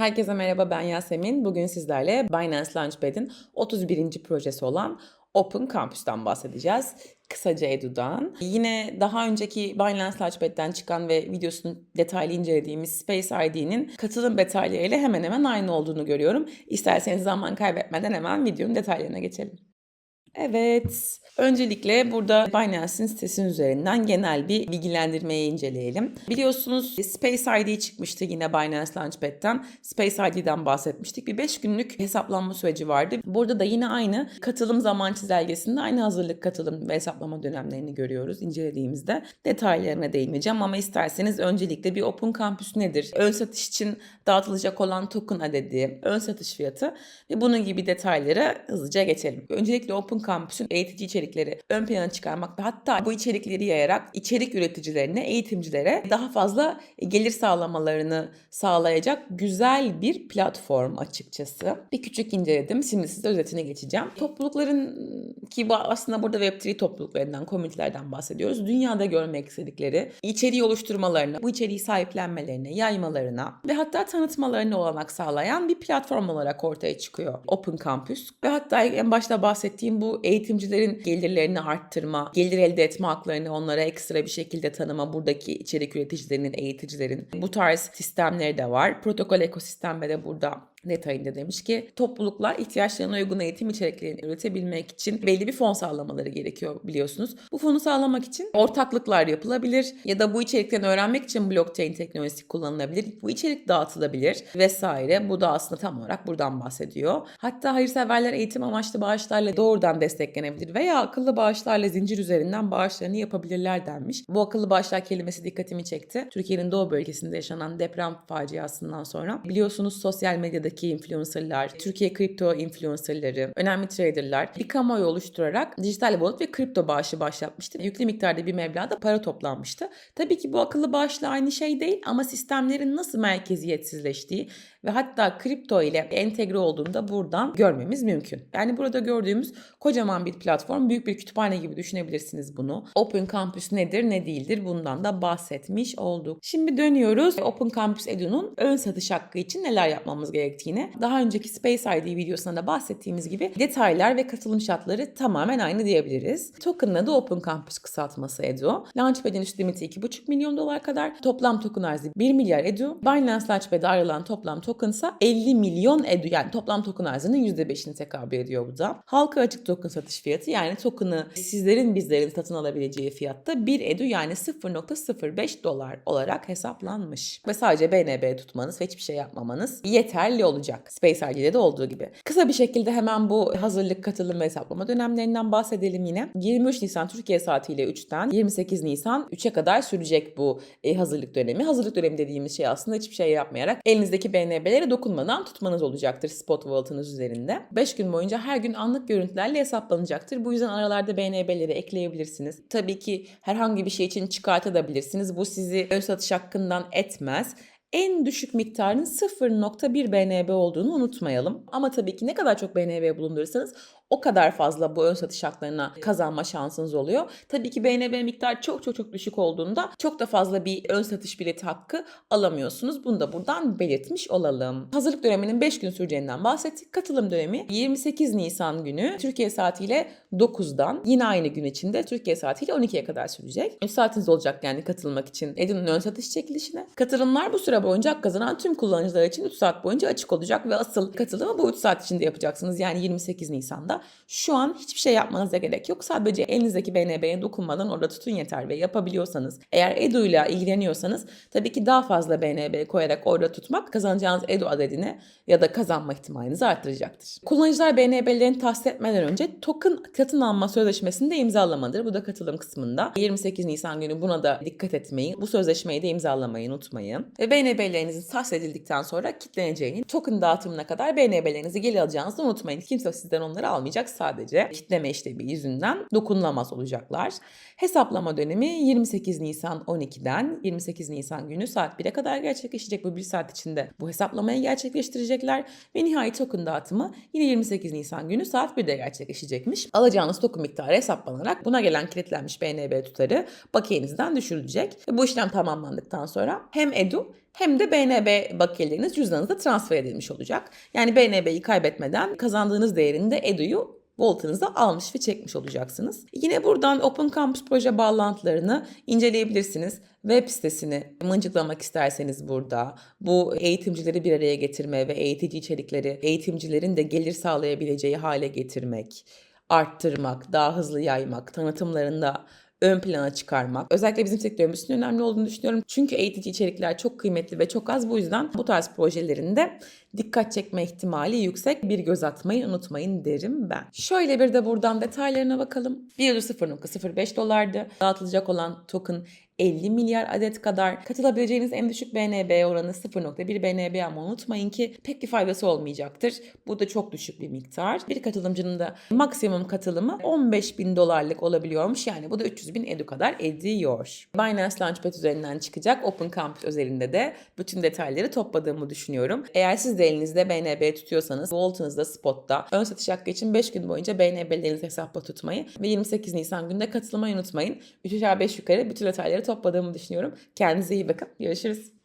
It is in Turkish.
Herkese merhaba ben Yasemin. Bugün sizlerle Binance Launchpad'in 31. projesi olan Open Campus'tan bahsedeceğiz. Kısaca Edu'dan. Yine daha önceki Binance Launchpad'den çıkan ve videosunu detaylı incelediğimiz Space ID'nin katılım detaylarıyla hemen hemen aynı olduğunu görüyorum. İsterseniz zaman kaybetmeden hemen videonun detaylarına geçelim. Evet, öncelikle burada Binance'in sitesinin üzerinden genel bir bilgilendirmeyi inceleyelim. Biliyorsunuz Space ID çıkmıştı yine Binance Launchpad'den. Space ID'den bahsetmiştik. Bir 5 günlük hesaplanma süreci vardı. Burada da yine aynı katılım zaman çizelgesinde aynı hazırlık katılım ve hesaplama dönemlerini görüyoruz incelediğimizde. Detaylarına değinmeyeceğim ama isterseniz öncelikle bir Open Campus nedir? Ön satış için dağıtılacak olan token adedi, ön satış fiyatı ve bunun gibi detaylara hızlıca geçelim. Öncelikle Open Campus'un eğitici içerikleri ön plana çıkarmak ve hatta bu içerikleri yayarak içerik üreticilerine, eğitimcilere daha fazla gelir sağlamalarını sağlayacak güzel bir platform açıkçası. Bir küçük inceledim. Şimdi size özetine geçeceğim. Toplulukların ki aslında burada Web3 topluluklarından, komünitelerden bahsediyoruz. Dünyada görmek istedikleri içeriği oluşturmalarına, bu içeriği sahiplenmelerine, yaymalarına ve hatta tanıtmalarına olanak sağlayan bir platform olarak ortaya çıkıyor Open Campus. Ve hatta en başta bahsettiğim bu eğitimcilerin gelirlerini arttırma, gelir elde etme haklarını onlara ekstra bir şekilde tanıma, buradaki içerik üreticilerinin, eğiticilerin bu tarz sistemleri de var. Protokol ekosistem de burada detayında demiş ki topluluklar ihtiyaçlarına uygun eğitim içeriklerini üretebilmek için belli bir fon sağlamaları gerekiyor biliyorsunuz. Bu fonu sağlamak için ortaklıklar yapılabilir ya da bu içerikten öğrenmek için blockchain teknolojisi kullanılabilir. Bu içerik dağıtılabilir vesaire. Bu da aslında tam olarak buradan bahsediyor. Hatta hayırseverler eğitim amaçlı bağışlarla doğrudan desteklenebilir veya akıllı bağışlarla zincir üzerinden bağışlarını yapabilirler denmiş. Bu akıllı bağışlar kelimesi dikkatimi çekti. Türkiye'nin doğu bölgesinde yaşanan deprem faciasından sonra biliyorsunuz sosyal medyada dünyadaki influencerlar, Türkiye kripto influencerları, önemli traderlar bir kamuoyu oluşturarak dijital wallet ve kripto bağışı başlatmıştı. Yüklü miktarda bir meblağda para toplanmıştı. Tabii ki bu akıllı bağışla aynı şey değil ama sistemlerin nasıl merkeziyetsizleştiği ve hatta kripto ile entegre olduğunu da buradan görmemiz mümkün. Yani burada gördüğümüz kocaman bir platform, büyük bir kütüphane gibi düşünebilirsiniz bunu. Open Campus nedir, ne değildir bundan da bahsetmiş olduk. Şimdi dönüyoruz. Open Campus Edu'nun ön satış hakkı için neler yapmamız gerektiğine. Daha önceki Space ID videosunda da bahsettiğimiz gibi detaylar ve katılım şartları tamamen aynı diyebiliriz. Token'ın adı Open Campus kısaltması Edu. Launchpad'in üst limiti 2,5 milyon dolar kadar. Toplam token arzı 1 milyar Edu. Binance Launchpad'e ayrılan toplam token ise 50 milyon edu yani toplam token arzının %5'ini tekabül ediyor bu da. Halka açık token satış fiyatı yani token'ı sizlerin bizlerin satın alabileceği fiyatta 1 edu yani 0.05 dolar olarak hesaplanmış. Ve sadece BNB tutmanız ve hiçbir şey yapmamanız yeterli olacak. Space ID'de de olduğu gibi. Kısa bir şekilde hemen bu hazırlık, katılım ve hesaplama dönemlerinden bahsedelim yine. 23 Nisan Türkiye saatiyle 3'ten 28 Nisan 3'e kadar sürecek bu e, hazırlık dönemi. Hazırlık dönemi dediğimiz şey aslında hiçbir şey yapmayarak elinizdeki BNB'lere dokunmadan tutmanız olacaktır spot wallet'ınız üzerinde. 5 gün boyunca her gün anlık görüntülerle hesaplanacaktır. Bu yüzden aralarda BNB'leri ekleyebilirsiniz. Tabii ki herhangi bir şey için çıkartabilirsiniz. Bu sizi ön satış hakkından etmez en düşük miktarın 0.1 BNB olduğunu unutmayalım. Ama tabii ki ne kadar çok BNB bulundurursanız o kadar fazla bu ön satış haklarına kazanma şansınız oluyor. Tabii ki BNB miktar çok çok çok düşük olduğunda çok da fazla bir ön satış bileti hakkı alamıyorsunuz. Bunu da buradan belirtmiş olalım. Hazırlık döneminin 5 gün süreceğinden bahsettik. Katılım dönemi 28 Nisan günü Türkiye saatiyle 9'dan yine aynı gün içinde Türkiye saatiyle 12'ye kadar sürecek. 3 saatiniz olacak yani katılmak için Edin'in ön satış çekilişine. Katılımlar bu süre boyunca kazanan tüm kullanıcılar için 3 saat boyunca açık olacak ve asıl katılımı bu 3 saat içinde yapacaksınız. Yani 28 Nisan'da. Şu an hiçbir şey yapmanıza gerek yok. Sadece elinizdeki BNB'ye dokunmadan orada tutun yeter ve yapabiliyorsanız eğer Edu ile ilgileniyorsanız tabii ki daha fazla BNB koyarak orada tutmak kazanacağınız Edu adedini ya da kazanma ihtimalinizi arttıracaktır. Kullanıcılar BNB'lerini tahsis etmeden önce token satın alma sözleşmesini de imzalamadır. Bu da katılım kısmında. 28 Nisan günü buna da dikkat etmeyin. Bu sözleşmeyi de imzalamayı unutmayın. Ve BNB'lerinizin tahsis edildikten sonra kitleneceğini, token dağıtımına kadar BNB'lerinizi geri alacağınızı unutmayın. Kimse sizden onları almayacak. Sadece kitleme işlevi yüzünden dokunulamaz olacaklar. Hesaplama dönemi 28 Nisan 12'den 28 Nisan günü saat 1'e kadar gerçekleşecek. Bu bir saat içinde bu hesaplamayı gerçekleştirecekler. Ve nihai token dağıtımı yine 28 Nisan günü saat 1'de gerçekleşecekmiş. Alacağınız token miktarı hesaplanarak buna gelen kilitlenmiş BNB tutarı bakiyenizden düşürülecek. Ve bu işlem tamamlandıktan sonra hem Edu hem de BNB bakiyeleriniz cüzdanınıza transfer edilmiş olacak. Yani BNB'yi kaybetmeden kazandığınız değerinde EDU'yu Wallet'ınıza almış ve çekmiş olacaksınız. Yine buradan Open Campus proje bağlantılarını inceleyebilirsiniz. Web sitesini mıncıklamak isterseniz burada bu eğitimcileri bir araya getirme ve eğitici içerikleri eğitimcilerin de gelir sağlayabileceği hale getirmek, arttırmak, daha hızlı yaymak, tanıtımlarında ön plana çıkarmak. Özellikle bizim sektörümüzün önemli olduğunu düşünüyorum. Çünkü eğitici içerikler çok kıymetli ve çok az. Bu yüzden bu tarz projelerinde dikkat çekme ihtimali yüksek. Bir göz atmayı unutmayın derim ben. Şöyle bir de buradan detaylarına bakalım. 1 0.05 dolardı. Dağıtılacak olan token 50 milyar adet kadar katılabileceğiniz en düşük BNB oranı 0.1 BNB ama unutmayın ki pek bir faydası olmayacaktır. Bu da çok düşük bir miktar. Bir katılımcının da maksimum katılımı 15 bin dolarlık olabiliyormuş. Yani bu da 300 bin edu kadar ediyor. Binance Launchpad üzerinden çıkacak Open Campus özelinde de bütün detayları topladığımı düşünüyorum. Eğer siz de elinizde BNB tutuyorsanız Vault'ınızda Spot'ta ön satış hakkı için 5 gün boyunca BNB'lerinizi hesapta tutmayı ve 28 Nisan günde katılmayı unutmayın. 3 aşağı 5 yukarı bütün detayları topladığımı düşünüyorum. Kendinize iyi bakın. Görüşürüz.